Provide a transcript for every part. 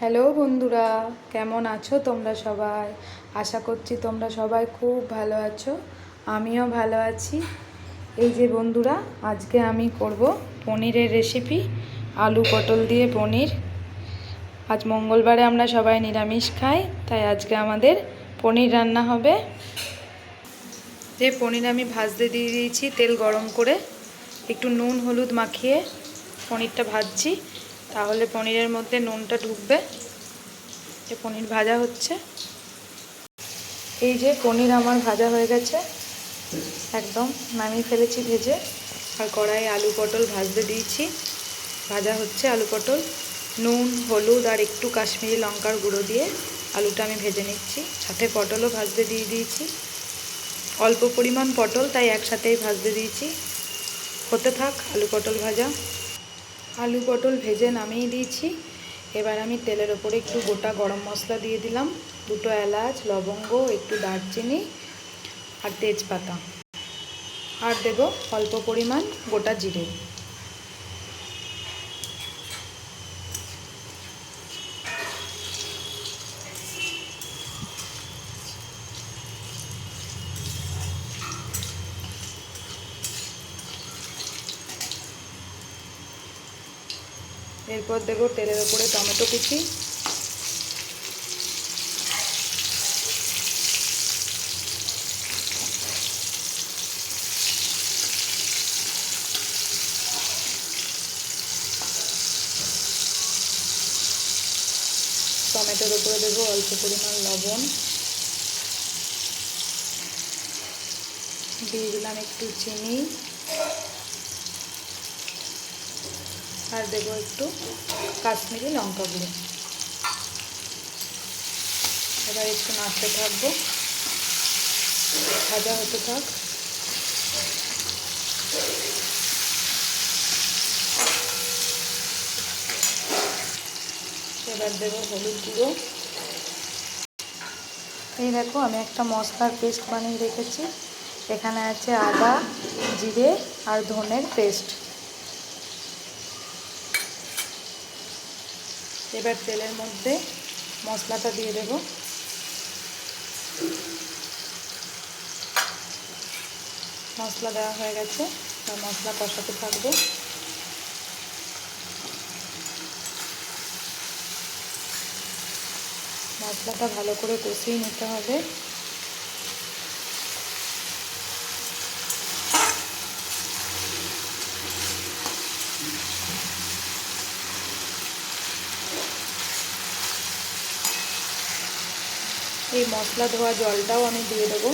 Hello বন্ধুরা, কেমন আছো তোমরা সবাই? আশা করছি তোমরা সবাই খুব ভালো আছো, আমিও ভালো আছি। এই যে বন্ধুরা, আজকে আমি করব পনিরের রেসিপি আলু পটল দিয়ে পনির। আজ মঙ্গলবারে আমরা সবাই নিরামিষ খাই, তাই আজকে আমাদের পনির রান্না হবে। যে পনির আমি ভাজতে দিয়ে দিয়েছি তেল গরম করে, একটু নুন, হলুদ মাখিয়ে পনিরটা ভাজছি। তাহলে পনিরের মধ্যে নুনটা ঢুকবে। যে পনির ভাজা হচ্ছে। এই যে পনির আমার ভাজা হয়ে গেছে। একদম নামিয়ে ফেলেছি ভেজে। আর কড়াইয়ে আলু পটল ভাজতে দিয়েছি। ভাজা হচ্ছে আলু পটল, নুন, হলুদ আর একটু কাশ্মীরি লঙ্কার গুঁড়ো দিয়ে আলুটা আমি ভেজে নিচ্ছি। সাথে পটলও ভাজতে দিয়ে দিয়েছি। অল্প পরিমাণ পটল তাই একসাথেই ভাজতে দিয়েছি। হতে থাক আলু পটল ভাজা। আলু পটল ভেজে নামিয়ে দিয়েছি। এবার আমি তেলের ওপরে একটু গোটা গরম মশলা দিয়ে দিলাম। দুটো এলাচ, লবঙ্গ, একটু দারচিনি আর তেজপাতা। আর দেব অল্প পরিমাণ গোটা জিরে। এরপর দেবো তেলের ওপরে টমেটো কুচি। টমেটোর উপরে দেবো অল্প পরিমাণ লবণ। দিয়ে দিলাম একটু চিনি। আর দেবো একটু কাশ্মীরি লঙ্কা গুঁড়ো। এবার একটু নাড়তে থাকব। ভাজা হতে থাক। এবার দেবো হলুদ গুঁড়ো। এই দেখো, আমি একটা মশলার পেস্ট বানিয়ে রেখেছি। এখানে আছে আদা, জিরে আর ধনের পেস্ট। এবার তেলের মধ্যে মশলাটা দিয়ে দেব। মশলা দেওয়া হয়ে গেছে মশলা কষাতে থাকব। মশলাটা ভালো করে কষিয়ে নিতে হবে। এই মশলা ধোয়া জলটাও আমি দিয়ে দেবো।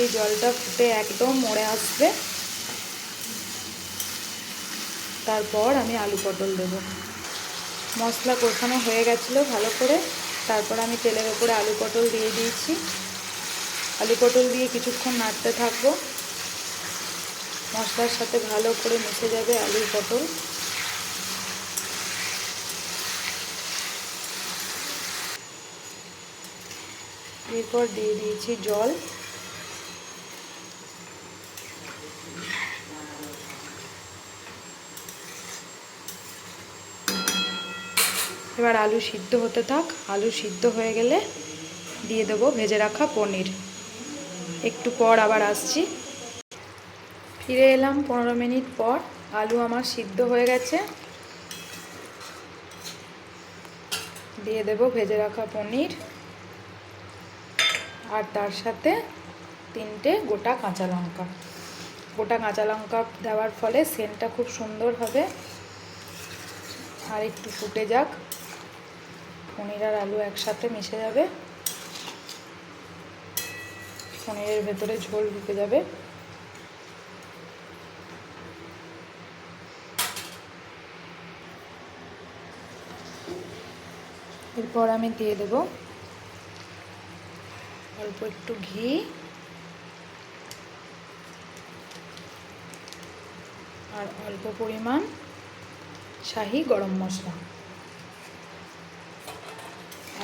এই জলটা ফুটে একদম মরে আসবে। তারপর আমি আলু পটল দেবো। মশলা কষানো হয়ে গেছিল ভালো করে। তারপর আমি তেলের ওপরে আলু পটল দিয়ে দিয়েছি। আলু পটল দিয়ে কিছুক্ষণ নাড়তে থাকব। মশলার সাথে ভালো করে মিশে যাবে আলু পটল। এরপর দিয়ে দিয়েছি জল। এবার আলু সিদ্ধ হতে থাক। আলু সিদ্ধ হয়ে গেলে দিয়ে দেবো ভেজে রাখা পনির। একটু পর আবার আসছি। ফিরে এলাম পনেরো মিনিট পর। আলু আমার সিদ্ধ হয়ে গেছে। দিয়ে দেবো ভেজে রাখা পনির। আর তার সাথে তিনটে গোটা কাঁচা লঙ্কা। গোটা কাঁচা লঙ্কা দেওয়ার ফলে সেন্টটা খুব সুন্দর হবে। আর একটু ফুটে যাক। পনির আর আলু একসাথে মিশে যাবে। পনিরের ভেতরে ঝোল ঢুকে যাবে। এরপর আমি দিয়ে দেবো অল্প একটু ঘি। আর অল্প পরিমাণ শাহি গরম মশলা।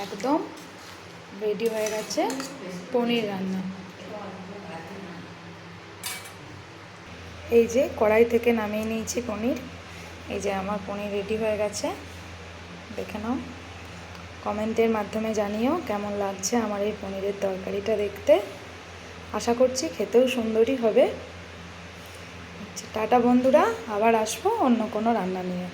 একদম রেডি হয়ে গেছে পনির রান্না। এই যে কড়াই থেকে নামিয়ে নিয়েছি পনির। এই যে আমার পনির রেডি হয়ে গেছে। দেখে নাও। কমেন্টের মাধ্যমে জানিও কেমন লাগছে আমার এই পনিরের তরকারিটা দেখতে। আশা করছি খেতেও সুন্দরই হবে। আচ্ছা টাটা বন্ধুরা, আবার আসব অন্য কোনো রান্না নিয়ে।